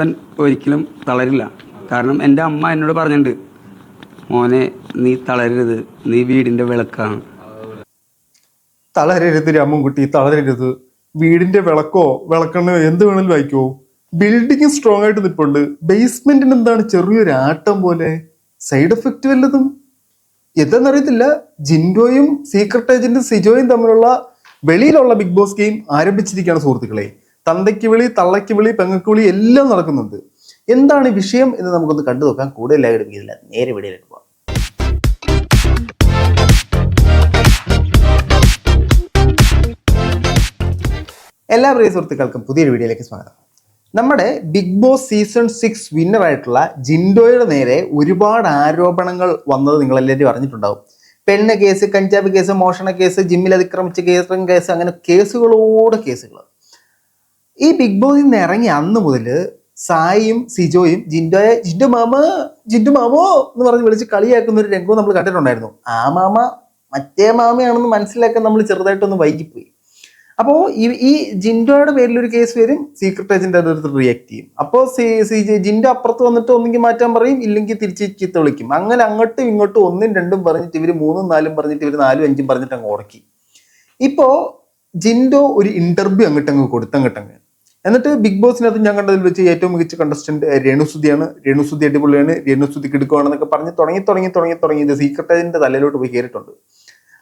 അവൻ ഒരിക്കലും തളരില്ല. കാരണം എന്റെ അമ്മ എന്നോട് പറഞ്ഞിട്ടുണ്ട് മോനെ നീ തളരരുത്. നീ വീടിന്റെ വിളക്കാണ്. തളരരുത് രാമൻകുട്ടി തളരരുത്. വീടിന്റെ വിളക്കോ വിളക്കെണ്ണോ എന്ത് വേണമെങ്കിലും വായിക്കോ. ബിൽഡിംഗ് സ്ട്രോങ് ആയിട്ട് നിൽപ്പുണ്ട് ബേസ്മെന്റിന് എന്താണ് ചെറിയൊരു ആട്ടം പോലെ? സൈഡ് എഫക്റ്റ് വല്ലതും? എന്താണെന്നറിയത്തില്ല ജിൻഡോയും സീക്രട്ട് ഏജന്റും സിജോയും തമ്മിലുള്ള വെളിയിലുള്ള ബിഗ് ബോസ് ഗെയിം ആരംഭിച്ചിരിക്കുകയാണ് സുഹൃത്തുക്കളെ. തന്തയ്ക്ക് വിളി തള്ളയ്ക്ക് വിളി പെങ്ങക്ക് വിളി എല്ലാം നടക്കുന്നുണ്ട്. എന്താണ് വിഷയം എന്ന് നമുക്കൊന്ന് കണ്ടു നോക്കാം. കൂടുതൽ എടുക്കുന്നില്ല നേരെ വിടയിലേക്ക് പോകാം. എല്ലാ പ്രിയ സുഹൃത്തുക്കൾക്കും പുതിയൊരു വീഡിയോയിലേക്ക് സ്വാഗതം. നമ്മുടെ Bigg Boss season six winner ആയിട്ടുള്ള ജിൻഡോയുടെ നേരെ ഒരുപാട് ആരോപണങ്ങൾ വന്നത് നിങ്ങളെല്ലാവരും അറിഞ്ഞിട്ടുണ്ടാവും. പെണ്ണ് കേസ് കഞ്ചാബ് കേസ് മോഷണ കേസ് ജിമ്മിൽ അതിക്രമിച്ച കേസ് കേസ് അങ്ങനെ കേസുകളോട് കേസുകൾ ഈ ബിഗ് ബോസിൽ നിന്ന് ഇറങ്ങി അന്ന് മുതൽ സായിയും സിജോയും ജിൻഡോയെ ജിൻഡു മാമ ജിൻഡു മാമോ എന്ന് പറഞ്ഞ് വിളിച്ച് കളിയാക്കുന്ന ഒരു രംഗവും നമ്മൾ കണ്ടിട്ടുണ്ടായിരുന്നു. ആ മാമ മറ്റേ മാമയാണെന്ന് മനസ്സിലാക്കാൻ നമ്മൾ ചെറുതായിട്ടൊന്ന് വൈകിപ്പോയി. അപ്പോൾ ഈ ഈ ജിൻഡോയുടെ പേരിൽ ഒരു കേസ് വരും സീക്രട്ട് ഏജന്റ് അടുത്ത് റിയാക്ട് ചെയ്യും. അപ്പോൾ ജിൻഡോ അപ്പുറത്ത് വന്നിട്ട് ഒന്നെങ്കിൽ മാറ്റാൻ പറയും ഇല്ലെങ്കിൽ തിരിച്ച് ചീത്ത വിളിക്കും. അങ്ങനെ അങ്ങോട്ടും ഇങ്ങോട്ടും ഒന്നും രണ്ടും പറഞ്ഞിട്ട് ഇവർ മൂന്നും നാലും പറഞ്ഞിട്ട് ഇവർ നാലും അഞ്ചും പറഞ്ഞിട്ട് അങ്ങ് ഉടക്കി ഇപ്പോൾ ജിൻഡോ ഒരു ഇന്റർവ്യൂ അങ്ങോട്ടങ്ങ് കൊടുത്തങ്ങോട്ടങ്ങ് എന്നിട്ട് ബിഗ് ബോസിനകത്ത് ഞാൻ കണ്ടതിൽ വെച്ച് ഏറ്റവും മികച്ച കണ്ടസ്റ്റന്റ് രേണുസുതിയാണ് രേണുസുതി അടിപൊളിയാണ്. രേണുസുതി കിടക്കുവാണെന്നൊക്കെ പറഞ്ഞ് തുടങ്ങി തുടങ്ങി തുടങ്ങി തുടങ്ങി ഇത് സീക്രട്ട് ഏജന്റ് തലയിലോട്ട് പോയി കയറിയിട്ടുണ്ട്.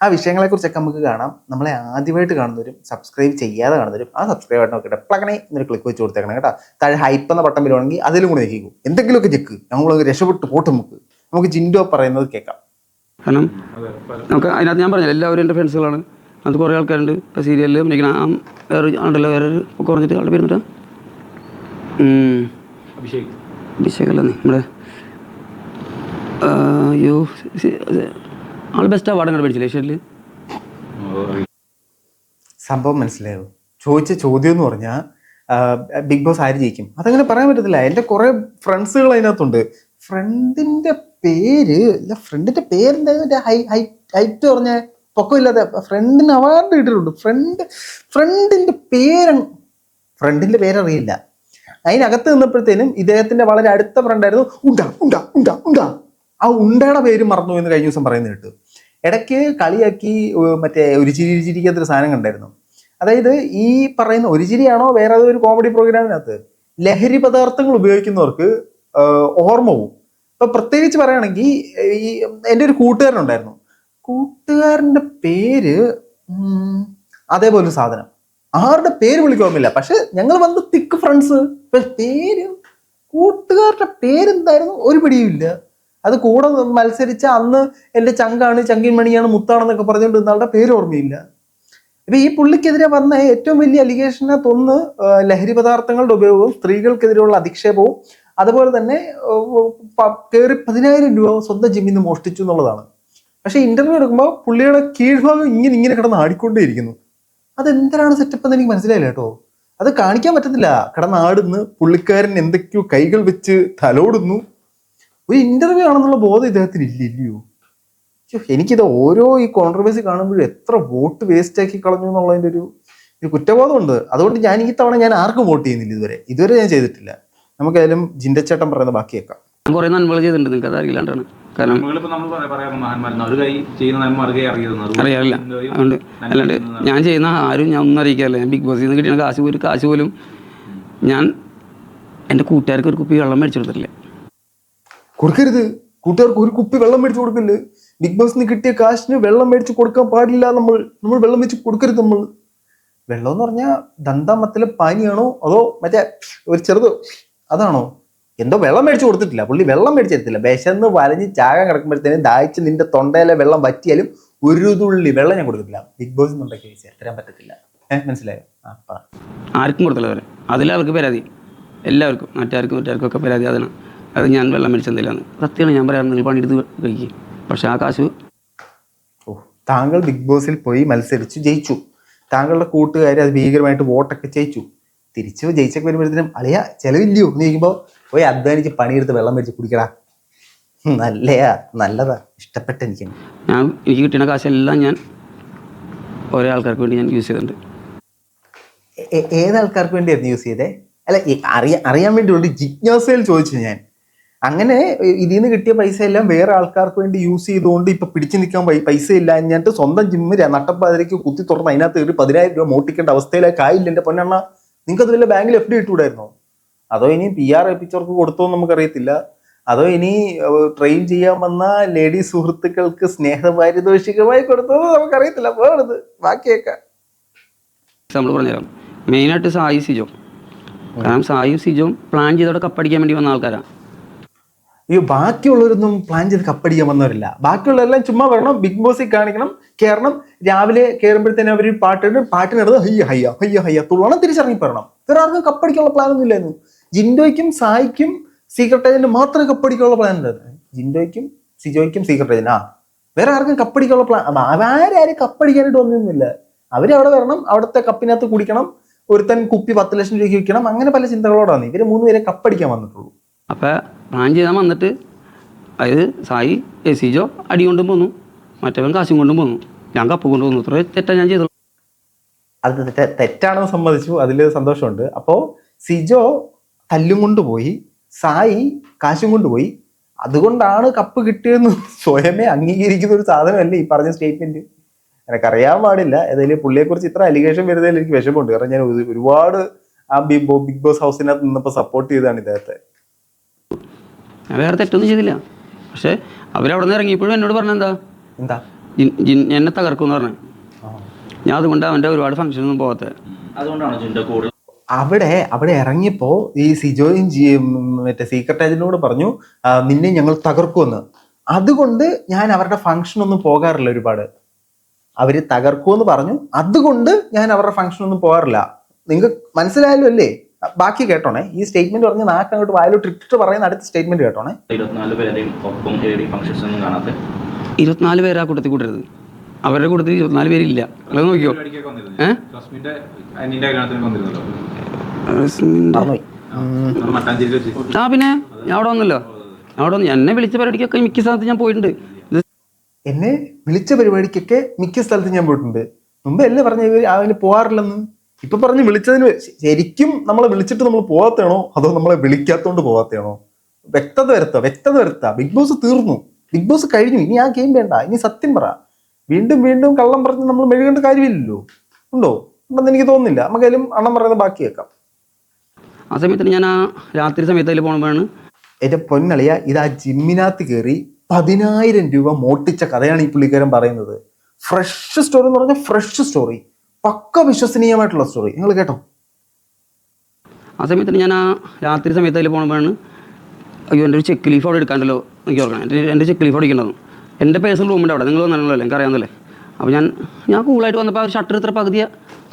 ആ വിഷയങ്ങളെ കുറിച്ചൊക്കെ നമുക്ക് കാണാം. നമ്മളെ ആദ്യമായിട്ട് കാണുന്നവരും സബ്സ്ക്രൈബ് ചെയ്യാതെ കാണുന്നവരും ആ സബ്സ്ക്രൈബ് ബട്ടൺ നോക്കിയിട്ട് പ്ലഗണേ എന്നൊരു ക്ലിക്ക് വെച്ച് കൊടുത്തേക്കണം കേട്ടോ. താഴെ ഹൈപ്പ് എന്ന ബട്ടൺ വരുവാണെങ്കിൽ അതിലും കൂടെ ഞെക്കിക്കും. എന്തെങ്കിലുമൊക്കെ ചെക്ക് നമ്മളൊക്കെ രക്ഷപ്പെട്ട് പോട്ട് നമുക്ക്. നമുക്ക് ജിൻഡോ പറയുന്നത് കേൾക്കാം. കാരണം നമുക്ക് അതിനകത്ത് ഞാൻ പറഞ്ഞില്ല എല്ലാവരും എന്റെ ഫ്രണ്ട്സുകളാണ് അത് കുറേ ആൾക്കാരുണ്ട്. ഇപ്പോൾ സീരിയലിൽ അഭിനയിക്കുന്ന ആ വേറെ ഉണ്ടല്ലോ വേറെ ഒരു കുറഞ്ഞിട്ട് ആളുടെ പേര് പേരുന്നിട്ടാ അഭിഷേക്. അല്ലേ നമ്മുടെ അയ്യോ ആൾ ബെസ്റ്റ് അവാർഡ് അങ്ങനെ പഠിച്ചില്ലേ ഏഷ്യനിൽ സംഭവം മനസ്സിലായോ? ചോദിച്ച ചോദ്യം എന്ന് പറഞ്ഞാൽ ബിഗ് ബോസ് ആര് ജയിക്കും? അതങ്ങനെ പറയാൻ പറ്റത്തില്ല. എന്റെ കുറെ ഫ്രണ്ട്സുകൾ അതിനകത്തുണ്ട്. ഫ്രണ്ടിന്റെ പേര് ഇല്ല ഫ്രണ്ടിന്റെ പേരെന്താ ഹൈറ്റ് പറഞ്ഞ പൊക്കമില്ലാതെ ഫ്രണ്ടിന് അവാർഡ് കിട്ടിയിട്ടുണ്ട് ഫ്രണ്ട് ഫ്രണ്ടിന്റെ പേര് ഫ്രണ്ടിന്റെ പേരറിയില്ല. അതിനകത്ത് നിന്നപ്പോഴത്തേനും ഇദ്ദേഹത്തിന്റെ വളരെ അടുത്ത ഫ്രണ്ടായിരുന്നു ഉണ്ട ഉണ്ട ഉണ്ട ഉണ്ട. ആ ഉണ്ടയുടെ പേര് മറന്നു എന്ന് കഴിഞ്ഞ ദിവസം പറയുന്നത് കേട്ടു. ഇടയ്ക്ക് കളിയാക്കി മറ്റേ ഒരു ചിരി ഒരു ചിരിക്കാത്തൊരു സാധനം കണ്ടായിരുന്നു. അതായത് ഈ പറയുന്ന ഒരു ചിരിയാണോ വേറെ ഒരു കോമഡി പ്രോഗ്രാമിനകത്ത് ലഹരി പദാർത്ഥങ്ങൾ ഉപയോഗിക്കുന്നവർക്ക് ഓർമ്മ പോവും. ഇപ്പൊ പ്രത്യേകിച്ച് പറയുകയാണെങ്കിൽ ഈ എന്റെ ഒരു കൂട്ടുകാരനുണ്ടായിരുന്നു കൂട്ടുകാരന്റെ പേര് അതേപോലെ ഒരു സാധനം. ആരുടെ പേര് വിളിക്കോമില്ല പക്ഷെ ഞങ്ങൾ വന്ന് തിക്ക് ഫ്രണ്ട്സ് പേര് കൂട്ടുകാരുടെ പേരെന്തായിരുന്നു? ഒരു പിടിയും ഇല്ല. അത് കൂടെ മത്സരിച്ച അന്ന് എന്റെ ചങ്കാണ് ചങ്കിൻ മണിയാണ് മുത്താണെന്നൊക്കെ പറഞ്ഞുകൊണ്ട് ഇന്നാളുടെ പേര് ഓർമ്മയില്ല. ഇപ്പൊ ഈ പുള്ളിക്കെതിരെ വന്ന ഏറ്റവും വലിയ അലിഗേഷനകത്ത് ഒന്ന് ലഹരി പദാർത്ഥങ്ങളുടെ ഉപയോഗവും സ്ത്രീകൾക്കെതിരെയുള്ള അധിക്ഷേപവും അതുപോലെ തന്നെ കയറി പതിനായിരം രൂപ സ്വന്തം ജിമ്മിൽ നിന്ന് മോഷ്ടിച്ചു എന്നുള്ളതാണ്. പക്ഷെ ഇന്റർവ്യൂ എടുക്കുമ്പോൾ പുള്ളിയുടെ കീഴ്ഭാഗം ഇങ്ങനെ ഇങ്ങനെ കിടന്ന് ആടിക്കൊണ്ടേയിരിക്കുന്നു. അതെന്തിനാണ് സെറ്റപ്പ് എന്ന് എനിക്ക് മനസ്സിലായില്ല കേട്ടോ. അത് കാണിക്കാൻ പറ്റത്തില്ല. കിടന്ന് ആടുന്ന് പുള്ളിക്കാരൻ എന്തൊക്കെയോ കൈകൾ വെച്ച് തലോടുന്നു. ഒരു ഇന്റർവ്യൂ ആണെന്നുള്ള ബോധം ഇദ്ദേഹത്തിന് ഇല്ല ഇല്ലയോ. എനിക്കിത് ഓരോ ഈ കോൺട്രവേഴ്സി കാണുമ്പോഴും എത്ര വോട്ട് വേസ്റ്റ് ആക്കി കളഞ്ഞു എന്നുള്ളതിന്റെ ഒരു ഒരു കുറ്റബോധമുണ്ട്. അതുകൊണ്ട് ഞാൻ ഈ തവണ ഞാൻ ആർക്കും വോട്ട് ചെയ്യുന്നില്ല ഇതുവരെ. ഇതുവരെ ഞാൻ ചെയ്തിട്ടില്ല. നമുക്കായാലും ജിൻഡച്ചേട്ടൻ പറയുന്ന ബാക്കി കേൾക്കാം. ഞാൻ കുറേ നന്മകൾ ചെയ്തിട്ടുണ്ട്. നിങ്ങൾക്ക് അത് അറിയില്ലാണ്ടാണ് കാരണം അറിയാറില്ല അതുകൊണ്ട് അല്ലാണ്ട് ഞാൻ ചെയ്യുന്ന ആരും ഞാൻ ഒന്നും അറിയിക്കാറില്ല. ഞാൻ ബിഗ് ബോസിൽ നിന്ന് കിട്ടിയ കാശ് ഒരു കാശ് പോലും ഞാൻ എന്റെ കൂട്ടുകാർക്ക് ഒരു കുപ്പി വെള്ളം മേടിച്ചു കൊടുത്തിട്ടില്ല. കൊടുക്കരുത്. കൂട്ടുകാർക്ക് ഒരു കുപ്പി വെള്ളം മേടിച്ചു കൊടുക്കുന്നുണ്ട് ബിഗ് ബോസിന് കിട്ടിയ കാശിന് വെള്ളം മേടിച്ച് കൊടുക്കാൻ പാടില്ല നമ്മൾ. നമ്മൾ വെള്ളം വെച്ച് കൊടുക്കരുത് നമ്മൾ. വെള്ളം എന്ന് പറഞ്ഞാൽ ദന്താമത്തിലെ പാനിയാണോ അതോ മറ്റേ ഒരു ചെറുതോ അതാണോ? എന്തോ വെള്ളം മേടിച്ച് കൊടുത്തിട്ടില്ല. പുള്ളി വെള്ളം മേടിച്ചു തരത്തില്ല. വിശന്ന് വലഞ്ഞ് ചാകാൻ കിടക്കുമ്പോഴത്തേനും ദാഹിച്ച് നിന്റെ തൊണ്ടയിലെ വെള്ളം പറ്റിയാലും ഒരു തുള്ളി വെള്ളം ഞാൻ കൊടുത്തിട്ടില്ല ബിഗ് ബോസ് എന്നുണ്ടെങ്കിൽ തരാൻ പറ്റത്തില്ല. ഏഹ് മനസ്സിലായോ? ആ ആർക്കും കൊടുത്തില്ല അതിലവർക്ക് പരാതി. എല്ലാവർക്കും. മറ്റാർക്കും മറ്റാർക്കും ഒക്കെ പരാതി അതാണ് അത് ഞാൻ വെള്ളം മേടിച്ചെന്തില്ലാന്ന് സത്യമാണ് ഞാൻ പറയാറുണ്ട് നീ പണിയെടുത്ത് കഴിക്കും. പക്ഷെ ആ കാശ് ഓ താങ്കൾ ബിഗ് ബോസിൽ പോയി മത്സരിച്ചു ജയിച്ചു. താങ്കളുടെ കൂട്ടുകാർ അത് ഭീകരമായിട്ട് വോട്ടൊക്കെ ജയിച്ചു തിരിച്ചു ജയിച്ചൊക്കെ വരുമ്പോഴത്തേനും അളിയ ചിലവില്ലയോ? എന്ന് ചോദിക്കുമ്പോൾ പോയി അധ്വാനിച്ച് പണിയെടുത്ത് വെള്ളം മേടിച്ച് കുടിക്കടാ. നല്ലയാ നല്ലതാ. ഇഷ്ടപ്പെട്ട എനിക്ക്. ഞാൻ എനിക്ക് കിട്ടുന്ന കാശെല്ലാം ഞാൻ ഓരോ ആൾക്കാർക്ക് വേണ്ടി ഞാൻ യൂസ് ചെയ്തിട്ടുണ്ട്. ഏതാൾക്കാർക്ക് വേണ്ടിയായിരുന്നു യൂസ് ചെയ്തേ? അല്ല അറിയാൻ അറിയാൻ വേണ്ടി വേണ്ടിയുള്ള ജിജ്ഞാസയിൽ ചോദിച്ചു ഞാൻ. അങ്ങനെ ഇതിൽ നിന്ന് കിട്ടിയ പൈസ എല്ലാം വേറെ ആൾക്കാർക്ക് വേണ്ടി യൂസ് ചെയ്തുകൊണ്ട് ഇപ്പൊ പിടിച്ചു നിൽക്കാൻ പൈസ ഇല്ല. എന്നിട്ട് സ്വന്തം ജിമ്മ് നട്ടപ്പാതിരയ്ക്ക് കുത്തി തുറന്ന് അതിനകത്ത് ഒരു പതിനായിരം രൂപ മോട്ടിക്കേണ്ട അവസ്ഥയിലേക്ക് ആയില്ല. എന്റെ പൊന്നെണ്ണ നിങ്ങൾക്ക് അത് വല്ല ബാങ്കിൽ എഫ് ഡി ഇട്ടുകൂടായിരുന്നോ അതോ ഇനി പി ആർ ഏൽപ്പിച്ചവർക്ക് കൊടുത്തോ എന്ന് നമുക്കറിയത്തില്ല. അതോ ഇനി ട്രെയിൻ ചെയ്യാൻ വന്ന ലേഡി സുഹൃത്തുക്കൾക്ക് സ്നേഹപാരിതോഷികമായി കൊടുത്തോ എന്ന് നമുക്കറിയത്തില്ല. വേണത് ബാക്കിയൊക്കെ. നമ്മൾ പറഞ്ഞുതരാം. മെയിനായിട്ട് സായി സിജോ. കാരണം സായും സിജോ പ്ലാൻ ചെയ്തോടെ കപ്പടിക്കാൻ വേണ്ടി വന്ന ആൾക്കാരാണ് ഈ ബാക്കിയുള്ളവരൊന്നും പ്ലാൻ ചെയ്ത് കപ്പടിക്കാൻ വന്നവരില്ല. ബാക്കിയുള്ളവരെല്ലാം ചുമ്മാ വരണം ബിഗ് ബോസിൽ കാണിക്കണം കയറണം രാവിലെ കയറുമ്പോഴത്തേനും അവർ പാട്ടിട്ട് പാട്ടിനടുത്ത് ഹയ്യ ഹയ്യ ഹയ്യ ഹയ്യ തുള്ളണം തിരിച്ചിറങ്ങി പറയണം വേറെ ആർക്കും കപ്പടിക്കാനുള്ള പ്ലാനൊന്നും ഇല്ലായിരുന്നു. ജിൻഡോയ്ക്കും സായിക്കും സീക്രട്ട് ഏജന്റ് മാത്രമേ കപ്പടിക്കാനുള്ള പ്ലാൻ ഉണ്ടായിരുന്നു ജിൻഡോയ്ക്കും സിജോയ്ക്കും സീക്രട്ട് ഏജന്റ് ആ വേറെ ആർക്കും കപ്പടിക്കാനുള്ള പ്ലാൻ ആരും കപ്പടിക്കാനായിട്ട് ഒന്നുമില്ല അവിടെ വരണം അവിടുത്തെ കപ്പിനകത്ത് കുടിക്കണം ഒരുത്തൻ കുപ്പി പത്ത് ലക്ഷം രൂപയ്ക്ക് വിൽക്കണം അങ്ങനെ പല ചിന്തകളോടാണ്. ഇവർ മൂന്ന് പേരെ കപ്പടിക്കാൻ വന്നിട്ടുള്ളൂ. അപ്പോൾ പ്ലാൻ ചെയ്താൽ വന്നിട്ട് അതായത് സായി എ സിജോ അടി കൊണ്ടും പോന്നു. മറ്റവൻ കാശും കൊണ്ടും പോന്നു. ഞാൻ കപ്പ് കൊണ്ടു പോന്നു. ഇത്ര തെറ്റാ ഞാൻ ചെയ്തു അത് തെറ്റാണെന്ന് സമ്മതിച്ചു. അതിൽ സന്തോഷമുണ്ട്. അപ്പോൾ സിജോ തല്ലും കൊണ്ടുപോയി സായി കാശും കൊണ്ടുപോയി. അതുകൊണ്ടാണ് കപ്പ് കിട്ടിയെന്ന് സ്വയമേ അംഗീകരിക്കുന്ന ഒരു സാധനമല്ലേ ഈ പറഞ്ഞ സ്റ്റേറ്റ്മെന്റ് എനിക്കറിയാൻ പാടില്ല. ഏതായാലും പുള്ളിയെക്കുറിച്ച് ഇത്ര അലിഗേഷൻ വരുന്നതിൽ എനിക്ക് വിഷമമുണ്ട്. കാരണം ഞാൻ ഒരു- ഒരുപാട് ആ ബിഗ് ബോ- ബിഗ് ബോസ് ഹൗസിനകത്ത് നിന്നപ്പോൾ സപ്പോർട്ട് ചെയ്താണ് ഇദ്ദേഹത്തെ. ഞാൻ വേറെ തെറ്റൊന്നും ചെയ്തില്ല. പക്ഷേ അവരവിടെ നിന്ന് ഇറങ്ങിയപ്പോഴും എന്നോട് പറഞ്ഞെന്താ? എന്താ? എന്താ എന്നെ എന്നെ തകർക്കുമെന്ന് പറഞ്ഞു. ഞാൻ അതുകൊണ്ട് അവന്റെ ഒരുപാട് ഫംഗ്ഷനൊന്നും പോകാത്തത്. അതുകൊണ്ടാണ് അവിടെ അവിടെ ഇറങ്ങിയപ്പോ ഈ സിജോയും മറ്റേ സീക്രട്ട് ഏജന്റിനോട് പറഞ്ഞു നിന്നെ ഞങ്ങൾ തകർക്കുമെന്ന്. അതുകൊണ്ട് ഞാൻ അവരുടെ ഫംഗ്ഷൻ ഒന്നും പോകാറില്ല ഒരുപാട്. അവർ തകർക്കുമെന്ന് പറഞ്ഞു. അതുകൊണ്ട് ഞാൻ അവരുടെ ഫംഗ്ഷൻ ഒന്നും പോകാറില്ല. നിങ്ങൾക്ക് മനസ്സിലായല്ലോ അല്ലേ? ബാക്കി കേട്ടോണേ. ഈ സ്റ്റേറ്റ്മെന്റ് പറഞ്ഞ് നാക്ക് അങ്ങോട്ട് വായിലോട്ട് ഇട്ടിട്ട് പറയുന്ന അടുത്ത സ്റ്റേറ്റ്മെന്റ് കേട്ടോണേ. ഇരുപത്തിനാല് പേരെയും ഒപ്പം ഫംഗ്ഷൻസ് ഒന്നും കാണാത്ത? ഇരുപത്തിനാല് പേരാ ആ കൂട്ടത്തിൽ കൂട്ടരുത്. അവരുടെ കൂട്ടത്തിൽ ഇരുപത്തിനാല് പേരില്ല. അത് നോക്കിയോ? ആ പിന്നെ? ഞാൻ അവിടെ വന്നല്ലോ. അവിടെ വന്നു. എന്നെ വിളിച്ച പരിപാടിക്കൊക്കെ മിക്ക സ്ഥലത്ത് ഞാൻ പോയിട്ടുണ്ട്. എന്നെ വിളിച്ച പരിപാടിക്കൊക്കെ മിക്ക സ്ഥലത്ത് ഞാൻ പോയിട്ടുണ്ട്. മുമ്പ് അല്ലേ പറഞ്ഞ അവന് അതിന് പോവാറില്ലെന്ന്? ഇപ്പൊ പറഞ്ഞ് വിളിച്ചതിന് ശരിക്കും നമ്മളെ വിളിച്ചിട്ട് നമ്മൾ പോവാത്തയാണോ അതോ നമ്മളെ വിളിക്കാത്തോണ്ട് പോവാത്തയാണോ വ്യക്തത വരുത്ത വ്യക്തത വരുത്ത. ബിഗ് ബോസ് തീർന്നു. ബിഗ് ബോസ് കഴിഞ്ഞു. ഇനി ആ ഗെയിം വേണ്ട. ഇനി സത്യം പറ. വീണ്ടും വീണ്ടും കള്ളം പറഞ്ഞ് നമ്മൾ മെഴുകേണ്ട കാര്യമില്ലല്ലോ. ഉണ്ടോ? ഉണ്ടെന്ന് എനിക്ക് തോന്നുന്നില്ല. നമുക്കതിലും അണ്ണം പറയുന്നത് ബാക്കി കേൾക്കാം ആ സമയത്ത് ഞാൻ ആ രാത്രി സമയത്ത് അതിൽ പോകുമ്പോഴാണ് എന്റെ പൊന്നളിയ ഇത് ആ ജിമ്മിനകത്ത് കയറി പതിനായിരം രൂപ മോട്ടിച്ച കഥയാണ് ഈ പുള്ളിക്കാരൻ പറയുന്നത്. ഫ്രഷ് സ്റ്റോറി എന്ന് പറഞ്ഞാൽ ഫ്രഷ് സ്റ്റോറി പക്ക വിശ്വസനീയമായിട്ടുള്ള സ്റ്റോറി നിങ്ങൾ കേട്ടോ? ആ സമയത്ത് ഞാൻ ആ രാത്രി സമയത്ത് അതിൽ പോകുമ്പോഴാണ് അയ്യോ എന്റെ ഒരു ചെക്ക് ലീഫ് അവിടെ എടുക്കാണ്ടല്ലോ. എനിക്ക് ഓർക്കണം. എന്റെ എന്റെ ചെക്ക് ലീഫ് അവിടെ ഇരിക്കണ്ടായിരുന്നു എന്റെ പേഴ്സണൽ റൂമിന്റെ അവിടെ. നിങ്ങൾ വന്നാണല്ലോ എനിക്ക് അറിയാമെന്നല്ലേ അപ്പോൾ ഞാൻ ഞാൻ കൂളായിട്ട് വന്നപ്പോൾ ഒരു ഷട്ടർ ഇത്ര പകുതി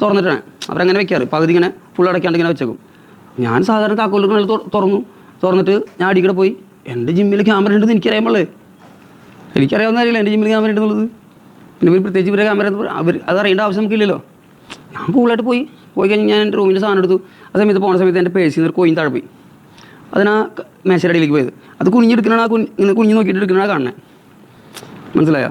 തുറന്നിട്ടാണ്. അവരങ്ങനെ വെക്കാറ്. പകുതി ഇങ്ങനെ ഫുൾ അടയ്ക്കാണ്ട് ഇങ്ങനെ വെച്ചേക്കും. ഞാൻ സാധാരണ താക്കോലുകൾ തുറന്നു. തുറന്നിട്ട് ഞാൻ അടിക്കടെ പോയി. എന്റെ ജിമ്മിൽ ക്യാമറ ഉണ്ടെന്ന് എനിക്കറിയാമല്ലേ? എനിക്കറിയാവുന്ന അറിയില്ല എന്റെ ജിമ്മിൽ ക്യാമറ ഉണ്ടെന്നുള്ളത്? പിന്നെ ഇവർ പ്രത്യേകിച്ച് ഇവരെ ക്യാമറ അവർ അത് അറിയേണ്ട ആവശ്യം നമുക്കില്ലല്ലോ. ഞാൻ കൂളായിട്ട് പോയി. പോയി കഴിഞ്ഞ് ഞാൻ എന്റെ റൂമിന്റെ സാധനം എടുത്തു. ആ സമയത്ത് പോകുന്ന സമയത്ത് എന്റെ പേഴ്സിൽ നിന്ന് ഒരു കോയിൻ താഴെ പോയി. അതിനാ മേശയുടെ അടിയിലേക്ക് പോയത്. അത് കുഞ്ഞെടുക്കണ കുഞ്ഞ് ഇങ്ങനെ കുഞ്ഞ് നോക്കിയിട്ട് എടുക്കണ കാണണേ മനസ്സിലായോ?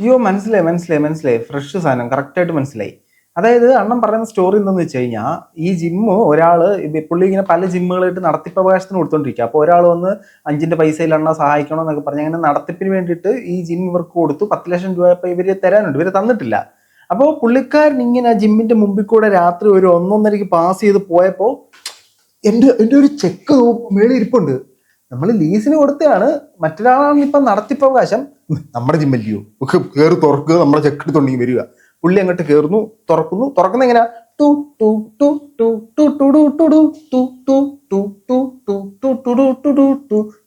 അയ്യോ മനസ്സിലായി മനസ്സിലായി മനസ്സിലായി. ഫ്രഷ് സാധനം കറക്റ്റായിട്ട് മനസ്സിലായി. അതായത് അണ്ണൻ പറയുന്ന സ്റ്റോറി എന്താന്ന് വെച്ച് കഴിഞ്ഞാൽ ഈ ജിമ്മ് ഒരാൾ പുള്ളി ഇങ്ങനെ പല ജിമ്മുകളായിട്ട് നടത്തിപ്രകാശത്തിന് കൊടുത്തോണ്ടിരിക്കുക അപ്പോൾ ഒരാൾ വന്ന് അഞ്ചിന്റെ പൈസയിൽ അണ്ണ സഹായിക്കണം എന്നൊക്കെ പറഞ്ഞ് അങ്ങനെ നടത്തിപ്പിന് വേണ്ടിയിട്ട് ഈ ജിം ഇവർക്ക് കൊടുത്തു. പത്ത് ലക്ഷം രൂപ ഇപ്പൊ ഇവർ തരാനുണ്ട്. ഇവർ തന്നിട്ടില്ല. അപ്പോൾ പുള്ളിക്കാരൻ ഇങ്ങനെ ആ ജിമ്മിന്റെ മുമ്പിൽ കൂടെ രാത്രി ഒരു ഒന്നൊന്നരയ്ക്ക് പാസ് ചെയ്ത് പോയപ്പോൾ എന്റെ എന്റെ ഒരു ചെക്ക് മേളിൽ ഇരിപ്പുണ്ട്. നമ്മൾ ലീസിന് കൊടുത്തതാണ് മറ്റൊരാളാണ് ഇപ്പം നടത്തിപ്പവകാശം നമ്മുടെ ജിമ്മല്ലിയോ ഒക്കെ കയറി തുറക്കുക നമ്മുടെ ചെക്ക് എടുത്തുണ്ടെങ്കിൽ വരിക പുള്ളി അങ്ങോട്ട് കയറുന്നു തുറക്കുന്നു തുറക്കുന്ന എങ്ങനെയാ ടു ടു ടു ടു ടു ടു ടു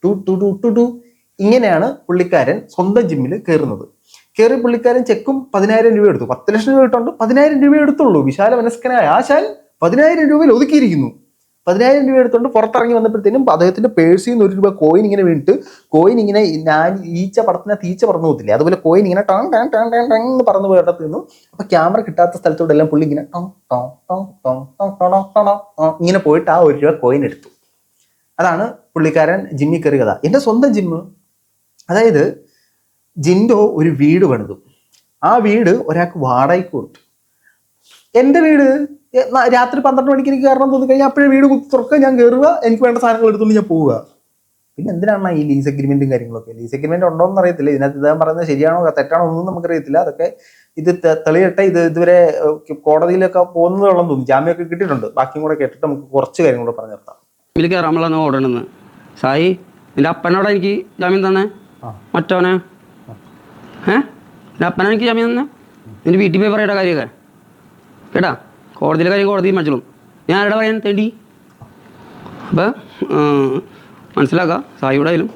ടു ടു ടു ടു ഇങ്ങനെയാണ് പുള്ളിക്കാരൻ സ്വന്തം ജിമ്മിൽ കയറുന്നത് കയറി പുള്ളിക്കാരൻ ചെക്കും പതിനായിരം രൂപ എടുത്തു പത്ത് ലക്ഷം രൂപ ഇട്ടുണ്ട് പതിനായിരം രൂപ എടുത്തുള്ളൂ വിശാല മനസ്കനായ ആശാൻ പതിനായിരം രൂപയിൽ ഒതുക്കിയിരിക്കുന്നു പതിനായിരം രൂപ എടുത്തുകൊണ്ട് പുറത്തിറങ്ങി വന്നപ്പോഴത്തേനും അദ്ദേഹത്തിന്റെ പേഴ്സിൽ നിന്ന് ഒരു രൂപ കോയിൻ ഇങ്ങനെ വീണിട്ട് കോയിൻ ഇങ്ങനെ ഞാൻ ഈച്ച പറത്തുന്ന തീച്ച പറന്നു പോകത്തില്ല അതുപോലെ കോയിൻ ഇങ്ങനെ ടങ് ടങ് ടങ് ടങ് ടങ് എന്ന് പറന്നു പോയി ഇടത്ത് നിന്നും അപ്പൊ ക്യാമറ കിട്ടാത്ത സ്ഥലത്തോടെ എല്ലാം പുള്ളി ഇങ്ങനെ ടോ ടോ ടോ ടോ ടോ ടോ ടോ ഇങ്ങനെ പോയിട്ട് ആ ഒരു രൂപ കോയിൻ എടുത്തു അതാണ് പുള്ളിക്കാരൻ ജിമ്മി കയറി കഥ എന്റെ സ്വന്തം ജിമ്മ് അതായത് ജിൻഡോ ഒരു വീട് പണിതു ആ വീട് ഒരാൾക്ക് വാടകയ്ക്ക് കൊടുത്തു എന്റെ വീട് രാത്രി പന്ത്രണ്ട് മണിക്ക് എനിക്ക് കാരണം തോന്നി കഴിഞ്ഞാൽ അപ്പോഴേ വീട് കുത്തി തുറക്കുക ഞാൻ കയറുക എനിക്ക് വേണ്ട സാധനങ്ങൾ എടുത്തുകൊണ്ട് ഞാൻ പോവുക. പിന്നെ എന്തിനാണ് ഈ ലീസ് അഗ്രിമെന്റും കാര്യങ്ങളൊക്കെ? ലീസ് അഗ്രിമെന്റ് ഉണ്ടോ എന്ന് അറിയത്തില്ല. ഇതിനകത്ത് ഇദ്ദേഹം പറയുന്നത് ശരിയാണോ തെറ്റാണോ ഒന്നും നമുക്കറിയത്തില്ല. അതൊക്കെ ഇത് തെളിയട്ടെ ഇത് ഇതുവരെ കോടതിയിലൊക്കെ പോകുന്നതോളം തോന്നുന്നു. ജാമ്യമൊക്കെ കിട്ടിയിട്ടുണ്ട്. ബാക്കിയും കൂടെ കേട്ടിട്ട് നമുക്ക് കുറച്ച് കാര്യം കൂടെ പറഞ്ഞു നിർത്താം. ഇതിൽ കയറാൻ ഓടണമെന്ന് സായി നിന്റെ അപ്പനോടെ എനിക്ക് ജാമ്യം തന്നെ. മറ്റവനെ? ഏ? നിന്റെ അപ്പനെനിക്ക് ജാമ്യം തന്നെ? നിന്റെ വീട്ടിൽ പോയി പറയേണ്ട കാര്യമൊക്കെ. കേട്ടാ? കോടതിയിലെ കാര്യം കോടതി മനസ്സിലും ഞാൻ ആരുടെ പറയാൻ തേണ്ടി? അപ്പോൾ മനസ്സിലാക്കുക സായിയുടെ ആയാലും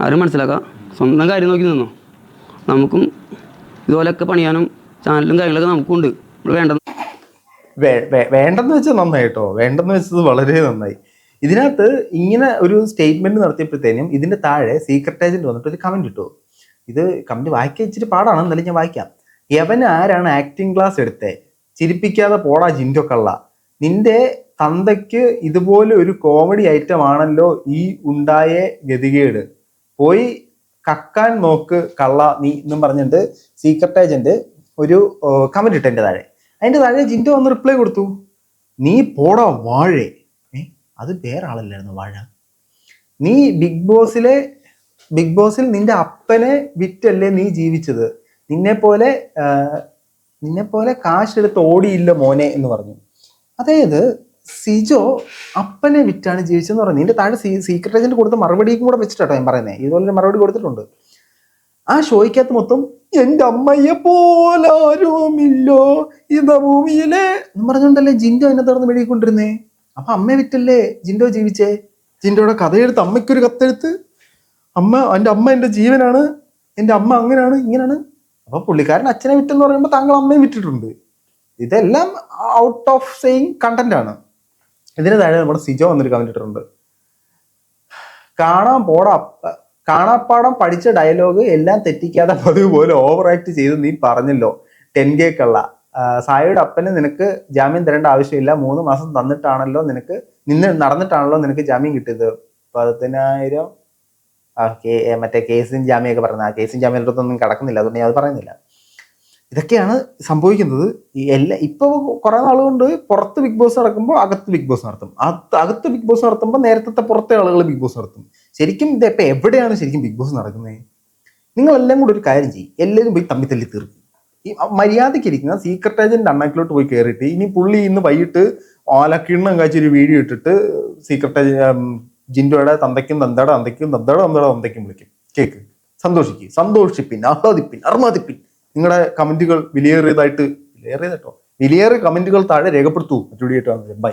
ആരും മനസ്സിലാക്കുക സ്വന്തം കാര്യം നോക്കി നിന്നോ. നമുക്കും ഇതുപോലെയൊക്കെ പണിയാനും ചാനലും കാര്യങ്ങളൊക്കെ നമുക്കുണ്ട്. വേണ്ടെന്ന് വേണ്ടെന്ന് വെച്ചാൽ നന്നായി കേട്ടോ. വേണ്ടെന്ന് വെച്ചത് വളരെ നന്നായി. ഇതിനകത്ത് ഇങ്ങനെ ഒരു സ്റ്റേറ്റ്മെന്റ് നടത്തിയപ്പോഴത്തേനും ഇതിന്റെ താഴെ സീക്രട്ട് ഏജന്റ് വന്നിട്ട് ഒരു കമന്റ് ഇട്ടു. ഇത് കമന്റ് വായിക്കാൻ ഇച്ചിരി പാടാണ്. എന്നാലും ഞാൻ വായിക്കാം. യവൻ ആരാണ് ആക്ടിംഗ് ക്ലാസ് എടുത്തേ? ചിരിപ്പിക്കാതെ പോടാ ജിൻഡോ കള്ള. നിന്റെ തന്തയ്ക്ക് ഇതുപോലെ ഒരു കോമഡി ഐറ്റം ആണല്ലോ ഈ ഉണ്ടായ ഗതികേട്. പോയി കക്കാൻ നോക്ക് കള്ള നീ എന്നും പറഞ്ഞിട്ട് സീക്രട്ട് ഏജന്റ് ഒരു കമന്റ് ഇട്ട് എന്റെ താഴെ. അതിന്റെ താഴെ ജിൻഡോ ഒന്ന് റിപ്ലൈ കൊടുത്തു. നീ പോടാ വാഴേ. അത് വേറെ ആളല്ലായിരുന്നു വാഴ? നീ ബിഗ് ബോസിലെ ബിഗ് ബോസിൽ നിന്റെ അപ്പനെ വിറ്റല്ലേ നീ ജീവിച്ചത്. നിന്നെ പോലെ നിന്നെ പോലെ കാശെടുത്ത് ഓടിയില്ല മോനെ എന്ന് പറഞ്ഞു. അതായത് സിജോ അപ്പനെ വിറ്റാണ് ജീവിച്ചതെന്ന് പറഞ്ഞു. നിന്റെ താഴെ സീ സീക്രട്ട് ഏജന്റ് കൊടുത്ത മറുപടിയും കൂടെ വെച്ചിട്ടോ ഞാൻ പറയുന്നത് ഇതുപോലെ മറുപടി കൊടുത്തിട്ടുണ്ട്. ആ ഷോയ്ക്കകത്ത് മൊത്തം എന്റെ അമ്മയെ പോലെ ആരുമില്ലോ ഭൂമിയിലെ എന്ന് പറഞ്ഞുകൊണ്ടല്ലേ ജിൻഡോ എന്നെ തുറന്ന് മെഴുകിക്കൊണ്ടിരുന്നേ. അപ്പൊ അമ്മയെ വിറ്റല്ലേ ജിൻഡോ ജീവിച്ചേ? ജിൻഡോയുടെ കഥയെടുത്ത് അമ്മയ്ക്കൊരു കത്തെടുത്ത് അമ്മ എന്റെ അമ്മ എന്റെ ജീവനാണ്. എന്റെ അമ്മ അങ്ങനെയാണ് ഇങ്ങനെയാണ് അപ്പൊ പുള്ളിക്കാരൻ അച്ഛനെ വിറ്റെന്ന് പറയുമ്പോൾ താങ്കൾ അമ്മയും വിറ്റിട്ടുണ്ട്. ഇതെല്ലാം ഔട്ട് ഓഫ് സെയിങ് കണ്ടന്റ് ആണ്. ഇതിന് താഴെ നമ്മുടെ സിജോ വന്നൊരു കമന്റ് ഇട്ടിട്ടുണ്ട്. കാണാൻ പോടാ. കാണാപ്പാടം പഠിച്ച ഡയലോഗ് എല്ലാം തെറ്റിക്കാതെ പതിവ് പോലെ ഓവർ ആക്ട് ചെയ്ത് നീ പറഞ്ഞല്ലോ. ടെൻ കെ കള്ള സായിയുടെ അപ്പന് നിനക്ക് ജാമ്യം തരേണ്ട ആവശ്യമില്ല. മൂന്ന് മാസം തന്നിട്ടാണല്ലോ നിനക്ക് നിന്ന് നടന്നിട്ടാണല്ലോ നിനക്ക് ജാമ്യം കിട്ടിയത്. പതിനായിരം ആ കേ മറ്റേ കേസിൻ ജാമ്യമൊക്കെ പറഞ്ഞത് ആ കേസും ജാമ്യത്തിലൊന്നും കിടക്കുന്നില്ല. അതുകൊണ്ട് ഞാൻ അത് പറയുന്നില്ല. ഇതൊക്കെയാണ് സംഭവിക്കുന്നത്. ഈ എല്ലാ ഇപ്പൊ കുറെ കൊണ്ട് പുറത്ത് ബിഗ് ബോസ് നടക്കുമ്പോൾ അകത്ത് ബിഗ് ബോസ് നടത്തും. അകത്ത് അകത്ത് ബിഗ് ബോസ് നടത്തുമ്പോൾ നേരത്തെ പുറത്തെ ആളുകൾ ബിഗ് ബോസ് നടത്തും. ശരിക്കും ഇത് ഇപ്പൊ എവിടെയാണ് ശരിക്കും ബിഗ് ബോസ് നടക്കുന്നത് നിങ്ങൾ എല്ലാം കൂടി ഒരു കാര്യം ചെയ്യും. എല്ലാവരും പോയി തമ്മി തല്ലി തീർക്കും. ഈ മര്യാദയ്ക്ക് ഇരിക്കുന്ന സീക്രട്ട് ഏജന്റ് അണ്ണാക്കിലോട്ട് പോയി കയറിയിട്ട് ഇനി പുള്ളി ഇന്ന് വൈകിട്ട് ഓലക്കിണ്ണം കിണ്ണം ഒരു വീഡിയോ ഇട്ടിട്ട് സീക്രട്ട് ജിൻഡോയുടെ തന്തയ്ക്കും തന്തയുടെ തന്തയ്ക്കും തന്തയുടെ തന്തയുടെ തന്തയ്ക്കും വിളിക്കും. കേക്ക്. സന്തോഷിക്കും. സന്തോഷിപ്പിൻ ആഹ്ലാദിപ്പിൻ അർമാദിപ്പിൻ. നിങ്ങളുടെ കമന്റുകൾ വിലയേറിയതായിട്ട് വിലയേറിയതായിട്ടോ വിലയേറിയ കമന്റുകൾ താഴെ രേഖപ്പെടുത്തൂ. മറ്റു ബൈ